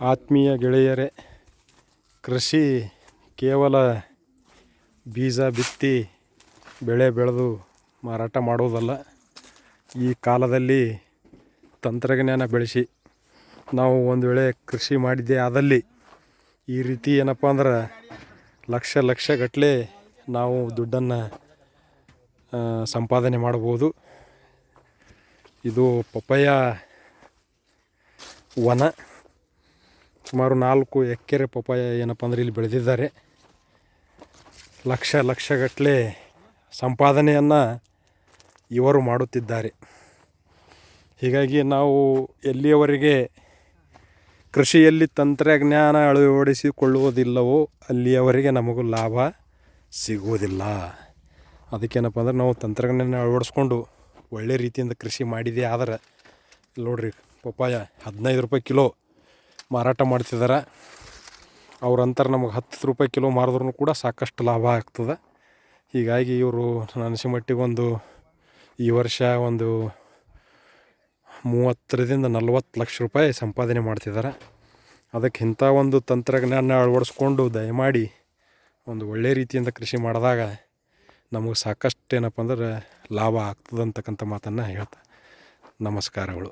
ಆತ್ಮೀಯ ಗೆಳೆಯರೇ, ಕೃಷಿ ಕೇವಲ ಬೀಜ, ಬಿತ್ತಿ, ಬೆಳೆ ಬೆಳೆದು ಮಾರಾಟ ಮಾಡುವುದಲ್ಲ. ಈ ಕಾಲದಲ್ಲಿ ತಂತ್ರಜ್ಞಾನ ಬೆಳೆಸಿ, ನಾವು ಒಂದು ವೇಳೆ ಕೃಷಿ ಮಾಡಿದ್ದೇ ಆದಲ್ಲಿ ಈ ರೀತಿ ಏನಪ್ಪ ಅಂದ್ರೆ ಲಕ್ಷ ಲಕ್ಷ ಗಟ್ಟಲೆ ನಾವು ದುಡ್ಡನ್ನು ಸಂಪಾದನೆ ಮಾಡ್ಬೋದು ಇದು ಪಪ್ಪಯ್ಯ ವನ. ಸುಮಾರು ನಾಲ್ಕು ಎಕರೆ ಪಪ್ಪಾಯ ಏನಪ್ಪ ಅಂದರೆ ಇಲ್ಲಿ ಬೆಳೆದಿದ್ದಾರೆ. ಲಕ್ಷ ಲಕ್ಷಗಟ್ಟಲೆ ಸಂಪಾದನೆಯನ್ನು ಇವರು ಮಾಡುತ್ತಿದ್ದಾರೆ. ಹೀಗಾಗಿ ನಾವು ಎಲ್ಲಿಯವರೆಗೆ ಕೃಷಿಯಲ್ಲಿ ತಂತ್ರಜ್ಞಾನ ಅಳವಡಿಸಿಕೊಳ್ಳುವುದಿಲ್ಲವೋ ಅಲ್ಲಿಯವರೆಗೆ ನಮಗೂ ಲಾಭ ಸಿಗುವುದಿಲ್ಲ. ಅದಕ್ಕೇನಪ್ಪ ಅಂದ್ರೆ ನಾವು ತಂತ್ರಜ್ಞಾನ ಅಳವಡಿಸ್ಕೊಂಡು ಒಳ್ಳೆ ರೀತಿಯಿಂದ ಕೃಷಿ ಮಾಡಿದೆ ಆದರೆ ನೋಡ್ರಿ ಪಪ್ಪಾಯ ಹದಿನೈದು ರೂಪಾಯಿ ಕಿಲೋ ಮಾರಾಟ ಮಾಡ್ತಿದ್ದಾರೆ ಅವ್ರ ಅಂತಾರೆ ನಮಗೆ ಹತ್ತು ರೂಪಾಯಿ ಕಿಲೋ ಮಾರಿದ್ರೂ ಕೂಡ ಸಾಕಷ್ಟು ಲಾಭ ಆಗ್ತದೆ. ಹೀಗಾಗಿ ಇವರು ನನಸಿ ಮಟ್ಟಿಗೊಂದು ಈ ವರ್ಷ ಒಂದು ಮೂವತ್ತರಿಂದ ನಲ್ವತ್ತು ಲಕ್ಷ ರೂಪಾಯಿ ಸಂಪಾದನೆ ಮಾಡ್ತಿದ್ದಾರೆ ಅದಕ್ಕೆ ಇಂಥ ಒಂದು ತಂತ್ರಜ್ಞಾನ ಅಳವಡಿಸ್ಕೊಂಡು ದಯಮಾಡಿ ಒಂದು ಒಳ್ಳೆ ರೀತಿಯಿಂದ ಕೃಷಿ ಮಾಡಿದಾಗ ನಮಗೆ ಸಾಕಷ್ಟು ಏನಪ್ಪ ಅಂದ್ರೆ ಲಾಭ ಆಗ್ತದಂತಕ್ಕಂಥ ಮಾತನ್ನು ಹೇಳ್ತಾ ನಮಸ್ಕಾರಗಳು.